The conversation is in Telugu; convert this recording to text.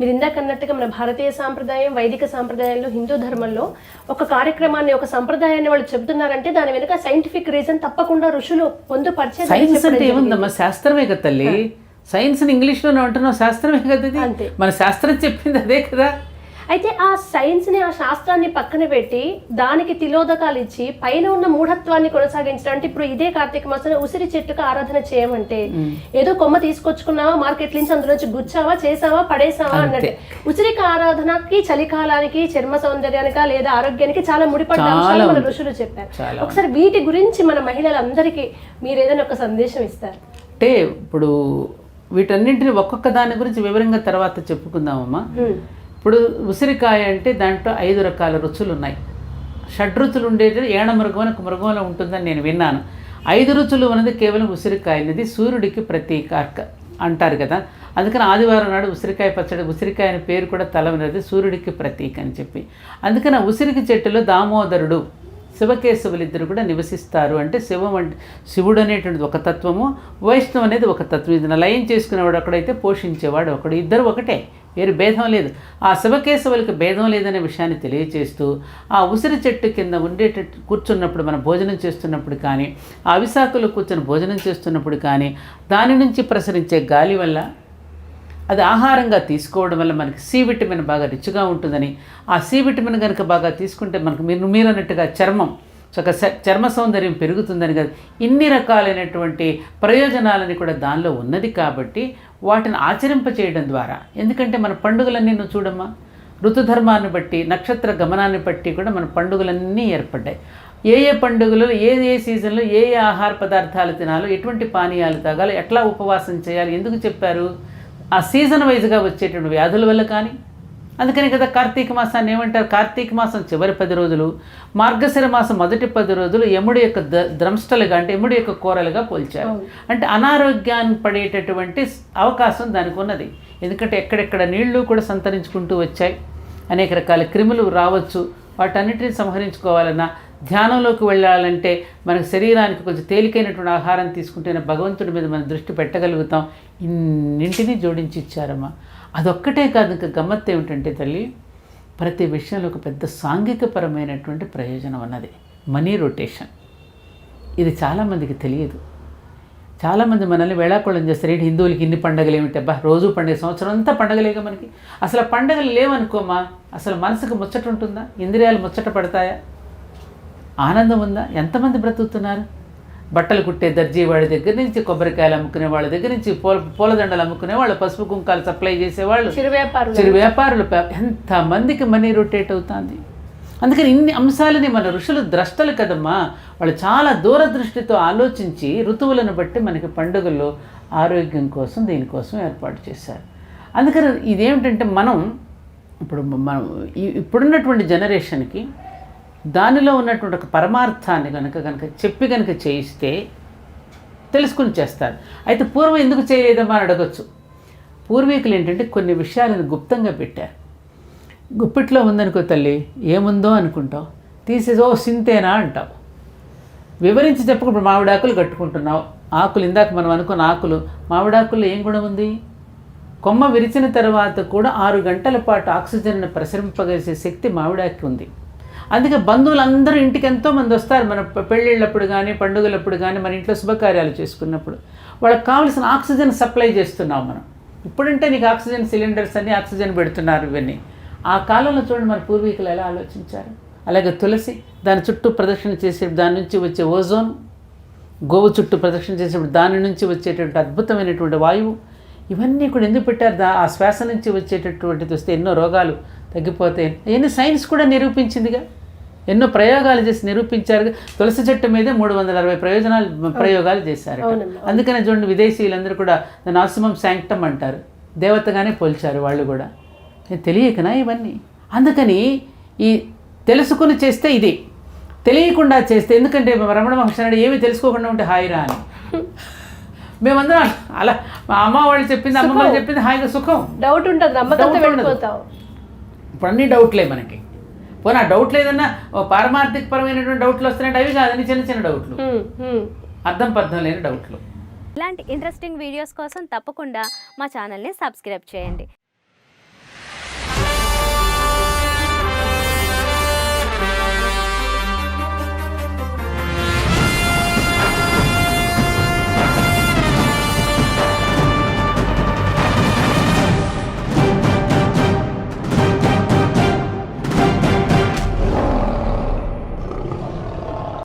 మీరు ఇందాక అన్నట్టుగా మన భారతీయ సాంప్రదాయం వైదిక సాంప్రదాయంలో హిందూ ధర్మంలో ఒక కార్యక్రమాన్ని ఒక సంప్రదాయాన్ని వాళ్ళు చెబుతున్నారంటే దాని వెనుక సైంటిఫిక్ రీజన్ తప్పకుండా ఋషులు పొందుపరిచే సైన్స్ అంటే ఏముందమ్మా శాస్త్రమే కదా తల్లి. సైన్స్ ఇంగ్లీష్లోనే అంటున్నావు శాస్త్రమే కదా. మన శాస్త్రం చెప్పింది అదే కదా. అయితే ఆ సైన్స్ని ఆ శాస్త్రాన్ని పక్కన పెట్టి దానికి తిలోదకాలు ఇచ్చి పైన ఉన్న మూఢత్వాన్ని కొనసాగించడం అంటే ఇప్పుడు ఇదే కార్తీక మాసంలో ఉసిరి చెట్టుకు ఆరాధన చేయమంటే ఏదో కొమ్మ తీసుకొచ్చుకున్నావా మార్కెట్ నుంచి అందులోంచి గుచ్చావా చేసావా పడేసావా అన్నట్టు. ఉసిరిక ఆరాధనకి చలికాలానికి చర్మ సౌందర్యానికి లేదా ఆరోగ్యానికి చాలా ముడిపడ్డ అంశాలు మన ఋషులు చెప్పారు. ఒకసారి వీటి గురించి మన మహిళలందరికీ మీరు ఏదైనా ఒక సందేశం ఇస్తారు? అంటే ఇప్పుడు వీటన్నింటిని ఒక్కొక్క దాని గురించి వివరంగా తర్వాత చెప్పుకుందామమ్మా. ఇప్పుడు ఉసిరికాయ అంటే దాంట్లో ఐదు రకాల రుచులు ఉన్నాయి షడ్రుచులు ఉండేది ఏణ మృగం ఒక మృగంలో ఉంటుందని నేను విన్నాను. ఐదు రుచులు అనేది కేవలం ఉసిరికాయ అనేది సూర్యుడికి ప్రతీక అంటారు కదా. అందుకని ఆదివారం నాడు ఉసిరికాయ పచ్చడి ఉసిరికాయ అనే పేరు కూడా తలవనది సూర్యుడికి ప్రతీక అని చెప్పి. అందుకని ఆ ఉసిరికి చెట్టులో దామోదరుడు శివకేశవులు ఇద్దరు కూడా నివసిస్తారు. అంటే శివం అంటే శివుడు అనేటువంటిది ఒక తత్వము వైష్ణవం అనేది ఒక తత్వం. ఇది లయం చేసుకునేవాడు ఒకడైతే పోషించేవాడు ఒకడు. ఇద్దరు ఒకటే. వేరు భేదం లేదు. ఆ శివకేశవులకి భేదం లేదనే విషయాన్ని తెలియచేస్తూ ఆ ఉసిరి చెట్టు కింద ఉండేటట్టు కూర్చున్నప్పుడు మనం భోజనం చేస్తున్నప్పుడు కానీ ఆ విశాఖలో కూర్చొని భోజనం చేస్తున్నప్పుడు కానీ దాని నుంచి ప్రసరించే గాలి వల్ల అది ఆహారంగా తీసుకోవడం వల్ల మనకి సి విటమిన్ బాగా రిచ్గా ఉంటుందని ఆ సి విటమిన్ కనుక బాగా తీసుకుంటే మనకు మీరు మీరు అన్నట్టుగా చర్మం ఒక చర్మ సౌందర్యం పెరుగుతుందని కదా. ఇన్ని రకాలైనటువంటి ప్రయోజనాలని కూడా దానిలో ఉన్నది కాబట్టి వాటిని ఆచరింప చేయడం ద్వారా. ఎందుకంటే మన పండుగలన్నీ నువ్వు చూడమ్మా. ఋతుధర్మాన్ని బట్టి నక్షత్ర గమనాన్ని బట్టి కూడా మన పండుగలన్నీ ఏర్పడ్డాయి. ఏ ఏ పండుగలు ఏ ఏ సీజన్లో ఏ ఏ ఆహార పదార్థాలు తినాలో ఎటువంటి పానీయాలు తాగాలో ఎట్లా ఉపవాసం చేయాలి ఎందుకు చెప్పారు? ఆ సీజన్ వైజ్గా వచ్చేటువంటి వ్యాధుల వల్ల కానీ అందుకని కదా కార్తీక మాసాన్ని ఏమంటారు? కార్తీక మాసం చివరి పది రోజులు మార్గశిర మాసం మొదటి పది రోజులు యముడి యొక్క ద ద్రంష్టలుగా అంటే యముడి యొక్క కూరలుగా పోల్చారు. అంటే అనారోగ్యాన్ని పడేటటువంటి అవకాశం దానికి ఉన్నది. ఎందుకంటే ఎక్కడెక్కడ నీళ్ళు కూడా సంతరించుకుంటూ వచ్చాయి. అనేక రకాల క్రిములు రావచ్చు. వాటన్నిటిని సంహరించుకోవాలన్నా ధ్యానంలోకి వెళ్ళాలంటే మన శరీరానికి కొంచెం తేలికైనటువంటి ఆహారం తీసుకుంటేనే భగవంతుడి మీద మనం దృష్టి పెట్టగలుగుతాం. ఇన్నింటినీ జోడించి ఇచ్చారమ్మా. అదొక్కటే కాదు ఇంకా గమ్మత్తు ఏమిటంటే తల్లి ప్రతి విషయంలో ఒక పెద్ద సాంఘికపరమైనటువంటి ప్రయోజనం అన్నది. Money rotation. ఇది చాలామందికి తెలియదు. చాలామంది మనల్ని వేళాకోళం చేస్తారు ఏంటి హిందువులకి ఇన్ని పండగలు ఏమిటి? అబ్బా రోజు పండుగ సంవత్సరం అంతా పండగలేగా మనకి. అసలు పండగలు లేవనుకోమా? అసలు మనసుకు ముచ్చట ఉంటుందా? ఇంద్రియాలు ముచ్చట పడతాయా? ఆనందం ఉందా? ఎంతమంది బ్రతుకుతున్నారు? బట్టలు కుట్టే దర్జీ వాడి దగ్గర నుంచి కొబ్బరికాయలు అమ్ముకునే వాళ్ళ దగ్గర నుంచి పూల పూలదండలు అమ్ముకునే వాళ్ళు పసుపు కుంకాలు సప్లై చేసేవాళ్ళు చిరు వ్యాపారులు. చిరు వ్యాపారులు ఎంతమందికి మనీ రొటేట్ అవుతుంది. అందుకని ఇన్ని అంశాలని మన ఋషులు ద్రష్టలు కదమ్మా. వాళ్ళు చాలా దూరదృష్టితో ఆలోచించి ఋతువులను బట్టి మనకి పండుగల్లో ఆరోగ్యం కోసం దీనికోసం ఏర్పాటు చేశారు. అందుకని ఇదేమిటంటే మనం ఇప్పుడు మనం ఇప్పుడున్నటువంటి జనరేషన్కి దానిలో ఉన్నటువంటి ఒక పరమార్థాన్ని కనుక కనుక చెప్పి కనుక చేయిస్తే తెలుసుకుని చేస్తారు. అయితే పూర్వం ఎందుకు చేయలేదమ్మా అని అడగచ్చు. పూర్వీకులు ఏంటంటే కొన్ని విషయాలను గుప్తంగా పెట్టారు. గుప్పిట్లో ఉందనుకో తల్లి ఏముందో అనుకుంటావు. తీసేదో ఓ సింతేనా అంటావు. వివరించి చెప్పకుండా మామిడాకులు కట్టుకుంటున్నావు. ఆకులు ఇందాక మనం అనుకున్న ఆకులు మామిడాకుల్లో ఏం గుణం ఉంది? కొమ్మ విరిచిన తర్వాత కూడా ఆరు గంటల పాటు ఆక్సిజన్ను ప్రసరింపగలిసే శక్తి మామిడాకి ఉంది. అందుకే బంధువులందరూ ఇంటికి ఎంతో మంది వస్తారు. మన పెళ్ళిళ్ళప్పుడు కానీ పండుగలప్పుడు కానీ మన ఇంట్లో శుభకార్యాలు చేసుకున్నప్పుడు. వాళ్ళకి కావాల్సిన ఆక్సిజన్ సప్లై చేస్తున్నాం మనం. ఇప్పుడంటే నీకు ఆక్సిజన్ సిలిండర్స్ అన్ని ఆక్సిజన్ పెడుతున్నారు ఇవన్నీ. ఆ కాలంలో చూడండి మన పూర్వీకులు ఎలా ఆలోచించారు. అలాగే తులసి దాని చుట్టూ ప్రదక్షిణ చేసే దాని నుంచి వచ్చే ఓజోన్ గోవు చుట్టూ ప్రదక్షిణ చేసేప్పుడు దాని నుంచి వచ్చేటువంటి అద్భుతమైనటువంటి వాయువు ఇవన్నీ కూడా ఎందుకు పెట్టారు? దా ఆ శ్వాస నుంచి వచ్చేటటువంటిది వస్తే ఎన్నో రోగాలు తగ్గిపోతాయి. అవన్నీ సైన్స్ కూడా నిరూపించిందిగా. ఎన్నో ప్రయోగాలు చేసి నిరూపించారు. తులసి చెట్టు మీదే మూడు వందల అరవై ప్రయోజనాలు ప్రయోగాలు చేశారు. అందుకనే చూడండి విదేశీయులందరూ కూడా దాని ఆశ్రమం శాంక్టమ్ అంటారు. దేవతగానే పోల్చారు వాళ్ళు కూడా. తెలియకనా ఇవన్నీ? అందుకని ఈ తెలుసుకుని చేస్తే ఇది. తెలియకుండా చేస్తే ఎందుకంటే రమణ మహర్షి ఏమి తెలుసుకోకుండా ఉంటే హాయిరా అని. మేమందరం అలా మా అమ్మ వాళ్ళు చెప్పింది అమ్మ వాళ్ళు చెప్పింది హాయిగా సుఖం. డౌట్ ఉంటుంది ఇప్పుడు అన్ని డౌట్లే మనకి. పోనీ ఆ డౌట్ లేదన్నా ఓ పారమార్థిక పరమైనటువంటి డౌట్లు వస్తున్నాయి అవి కాదని చిన్న చిన్న డౌట్లు. అర్థం పర్థం లేని డౌట్లు ఇలాంటి ఇంట్రెస్టింగ్ వీడియోస్ కోసం తప్పకుండా మా ఛానల్ని సబ్స్క్రైబ్ చేయండి.